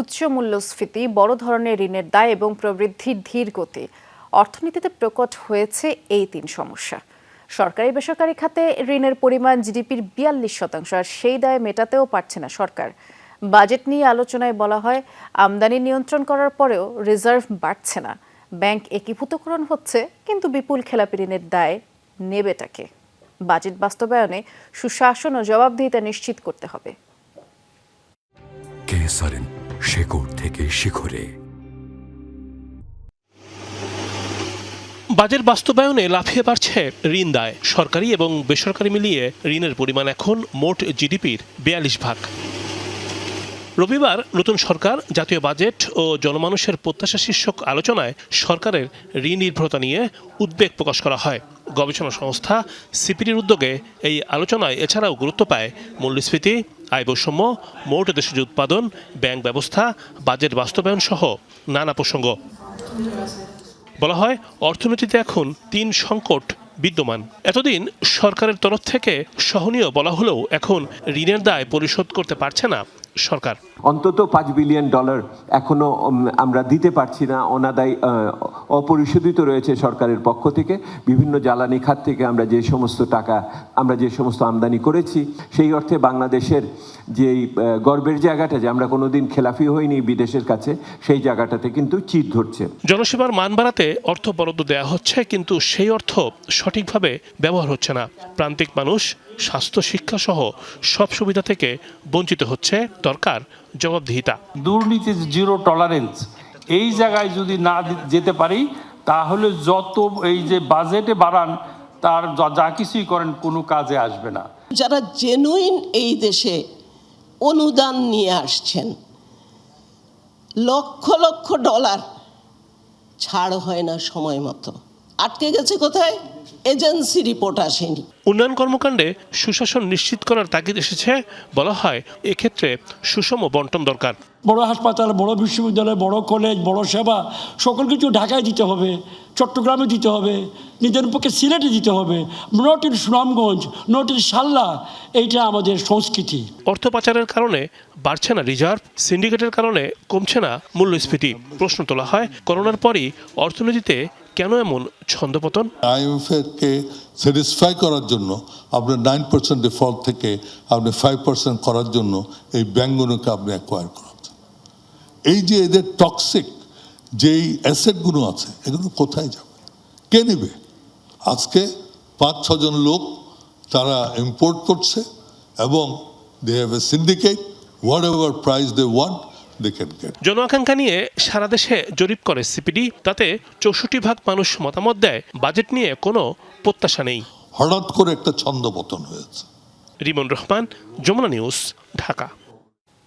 উচ্চ মূল্যস্ফীতি বড় ধরনের ঋণের দায় এবং প্রবৃদ্ধির ধীর গতি। অর্থনীতিতে প্রকট হয়েছে এই তিন সমস্যা। সরকারি বেসরকারি খাতে ঋণের পরিমাণ জিডিপির বিয়াল্লিশ শতাংশ, আর সেই দায় মেটাতেও পারছে না সরকার। বাজেট নিয়ে আলোচনায় বলা হয়, আমদানি নিয়ন্ত্রণ করার পরেও রিজার্ভ বাড়ছে না। ব্যাংক একীভূতকরণ হচ্ছে, কিন্তু বিপুল খেলাপি ঋণের দায় নেবেটাকে। বাজেট বাস্তবায়নে সুশাসন ও জবাবদিহিতা নিশ্চিত করতে হবে। শেকড় থেকে শিখরে। বাজেট বাস্তবায়নে লাফিয়ে বাড়ছে ঋণ দায়। সরকারি এবং বেসরকারি মিলিয়ে ঋণের পরিমাণ এখন মোট জিডিপির বিয়াল্লিশ ভাগ। রবিবার নতুন সরকার, জাতীয় বাজেট ও জনমানুষের প্রত্যাশা শীর্ষক আলোচনায় সরকারের ঋণ নির্ভরতা নিয়ে উদ্বেগ প্রকাশ করা হয়। গবেষণা সংস্থা সিপিডির উদ্যোগে এই আলোচনায় এছাড়াও গুরুত্ব পায় মূল্যস্ফীতি আয় বৈষম্য, মোট দেশের উৎপাদন, ব্যাংক ব্যবস্থা, বাজেট বাস্তবায়ন সহ নানা প্রসঙ্গ। বলা হয়, অর্থনীতিতে এখন তিন সংকট বিদ্যমান। এতদিন সরকারের তরফ থেকে সহনীয় বলা হলেও এখন ঋণের দায় পরিশোধ করতে পারছে না। সরকার। অন্তত পাঁচ বিলিয়ন ডলার এখনও আমরা দিতে পারছি না। অনাদায় অপরিশোধিত রয়েছে সরকারের পক্ষ থেকে। বিভিন্ন জ্বালানি খাত থেকে আমরা যে সমস্ত টাকা আমরা যে সমস্ত আমদানি করেছি সেই অর্থে বাংলাদেশের যে গর্বের জায়গাটা যে আমরা কোনোদিন খেলাফি হইনি বিদেশের কাছে সেই জায়গাটাতে কিন্তু চিট ধরছে। জনসেবার মান বাড়াতে অর্থ বরাদ্দ দেওয়া হচ্ছে কিন্তু সেই অর্থ সঠিকভাবে ব্যবহার হচ্ছে না। প্রান্তিক মানুষ স্বাস্থ্য শিক্ষা সহ সব সুবিধা থেকে বঞ্চিত হচ্ছে দরকার জবাবদিহিতা দুর্নীতি জিরো টলারেন্স এই জায়গায় যদি না যেতে পারি তাহলে যত এই যে বাজেটে বাড়ান তার যা- যা কিছুই করেন কোনো কাজে আসবে না। যারা জেনুইন এই দেশে অনুদান নিয়ে আসছেন লক্ষ লক্ষ ডলার ছাড় হয় না সময় মতো। আটকে গেছে কোথায়? এজেন্সি রিপোর্ট আসেনি। উন্নয়ন কর্মকাণ্ডে সুশাসন নিশ্চিত করার তাগিদ এসেছে বলা হয় এক্ষেত্রে সুষম বন্টন দরকার। বড় হাসপাতাল বড় বিশ্ববিদ্যালয় বড় কলেজ বড় সেবা সকল কিছু ঢাকায় দিতে হবে চট্টগ্রামে দিতে হবে নিজের পক্ষে সিলেটে দিতে হবে। Not in Sunamganj not in Salla এইটা আমাদের সংস্কৃতি। অর্থ পাচারের কারণে বাড়ছে না রিজার্ভ সিন্ডিকেটের কারণে কমছে না মূল্যস্ফীতি। প্রশ্ন তোলা হয় করোনার পরই অর্থনীতিতে কেন এমন ছন্দপতন? আইএমএফকে স্যাটিসফাই করার জন্য, আপনার নাইন পার্সেন্ট ডিফল্ট থেকে আপনি ফাইভ পার্সেন্ট করার জন্য এই ব্যাঙ্কগুলোকে আপনি অ্যাকোয়ার করাচ্ছেন। এই যে এদের টক্সিক যেই অ্যাসেটগুলো আছে, এগুলো কোথায় যাবে? কে নেবে? আজকে পাঁচ ছজন লোক তারা ইম্পোর্ট করছে এবং they have a syndicate whatever price they want they জনআকাঙ্ক্ষা জন আকাঙ্ক্ষা নিয়ে সারা দেশে জরিপ করে সিপিডি তাতে চৌষট্টি ভাগ মানুষ মতামত দেয় বাজেট নিয়ে কোনো প্রত্যাশা নেই। হঠাৎ করে একটা ছন্দ পতন হয়েছে। রিমন রহমান যমুনা নিউজ ঢাকা।